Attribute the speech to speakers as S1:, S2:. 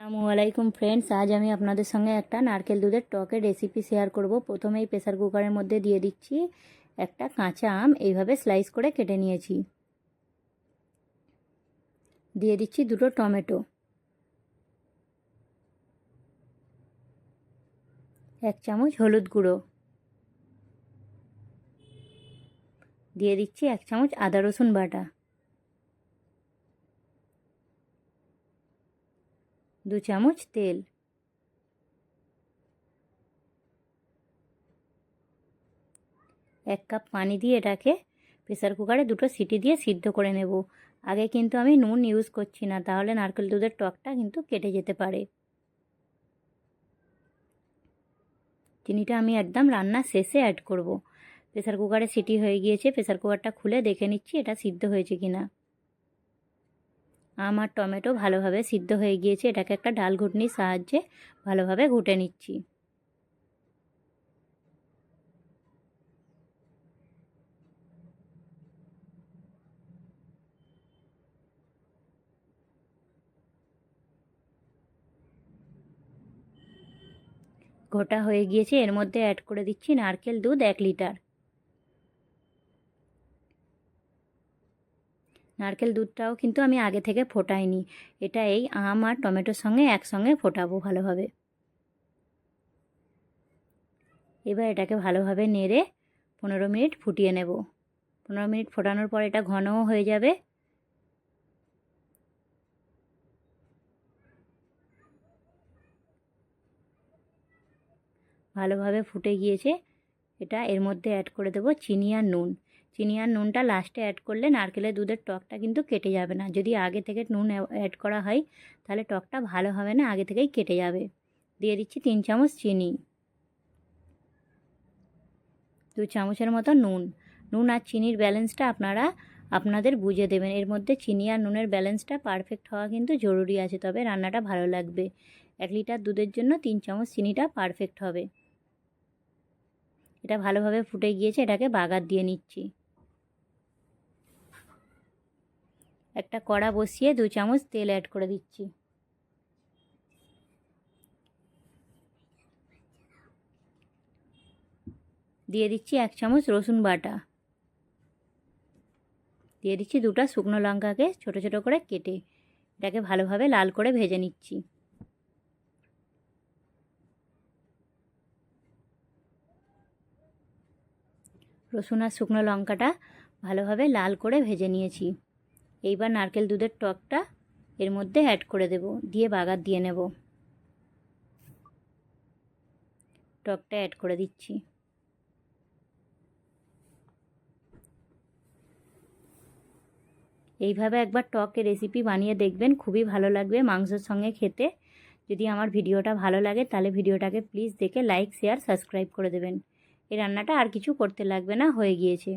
S1: আসসালামু ফ্রেন্ডস আজ আমি আপনাদের সঙ্গে একটা নারকেল দুধের টকের রেসিপি শেয়ার করব। প্রথমেই প্রেসার কুকারের মধ্যে দিয়ে দিচ্ছি একটা কাঁচা আম, এইভাবে স্লাইস করে কেটে নিয়েছি। দিয়ে দিচ্ছি দুটো টমেটো। এক চামচ হলুদ গুঁড়ো। দিয়ে দিচ্ছি এক চামচ আদা রসুন বাটা। দু চামচ তেল। এক কাপ পানি দিয়ে এটাকে প্রেসার কুকারে দুটো সিটি দিয়ে সিদ্ধ করে নেব। আগে কিন্তু আমি নুন ইউজ করছি না, তাহলে নারকেল দুধের টকটা কিন্তু কেটে যেতে পারে। চিনিটা আমি একদম রান্নার শেষে অ্যাড করব। প্রেসার কুকারে সিটি হয়ে গিয়েছে প্রেসার কুকারটা খুলে দেখে নিচ্ছি এটা সিদ্ধ হয়েছে কিনা। আম আর টমেটো ভালোভাবে সিদ্ধ হয়ে গিয়েছে, এটাকে একটা ডাল ঘুটনির সাহায্যে ভালোভাবে ঘুটে নিচ্ছি। ঘোটা হয়ে গিয়েছে, এর মধ্যে অ্যাড করে দিচ্ছি নারকেল দুধ এক লিটার। নারকেল দুধটাও কিন্তু আমি আগে থেকে ফোটাইনি। এটা এই আম আর টমেটোর সঙ্গে একসঙ্গে ফোটাবো ভালোভাবে। এবার এটাকে ভালোভাবে নেড়ে পনেরো মিনিট ফুটিয়ে নেব। পনেরো মিনিট ফোটানোর পর এটা ঘনও হয়ে যাবে। ভালোভাবে ফুটে গিয়েছে। এটা এর মধ্যে অ্যাড করে দেবো চিনি আর নুন। চিনি আর নুনটা লাস্টে অ্যাড করলে নারকেলের দুধের টকটা কিন্তু কেটে যাবে না। যদি আগে থেকে নুন অ্যাড করা হয়, তাহলে টকটা ভালো হবে না, আগে থেকেই কেটে যাবে। দিয়ে দিচ্ছি তিন চামচ চিনি। দু চামচের মতো নুন। নুন আর চিনির ব্যালেন্সটা আপনারা, আপনাদের বুঝে দেবেন। এর মধ্যে চিনি আর নুনের ব্যালেন্সটা পারফেক্ট হওয়া কিন্তু জরুরি আছে, তবে রান্নাটা ভালো লাগবে। এক লিটার দুধের জন্য তিন চামচ চিনিটা পারফেক্ট হবে। এটা ভালোভাবে ফুটে গিয়েছে, এটাকে বাগার দিয়ে নিচ্ছি। একটা কড়া বসিয়ে দু চামচ তেল অ্যাড করে দিচ্ছি। দিয়ে দিচ্ছি এক চামচ রসুন বাটা। দিয়ে দিচ্ছি দুটো শুকনো লঙ্কাকে ছোট ছোট করে কেটে এটাকে ভালোভাবে লাল করে ভেজে নিচ্ছি। রসুন আর শুকনো লঙ্কাটা ভালোভাবে লাল করে ভেজে নিয়েছি। এইবার নারকেল দুধের টকটা এর মধ্যে অ্যাড করে দেব, দিয়ে বাগার দিয়ে নেব। টকটা অ্যাড করে দিচ্ছি। এইভাবে একবার টকের রেসিপি বানিয়ে দেখবেন, খুবই ভালো লাগবে মাংসের সঙ্গে খেতে। যদি আমার ভিডিওটা ভালো লাগে, তাহলে ভিডিওটাকে প্লিজ দেখে লাইক শেয়ার সাবস্ক্রাইব করে দেবেন। এই রান্নাটা আর কিছু করতে লাগবে না, হয়ে গিয়েছে।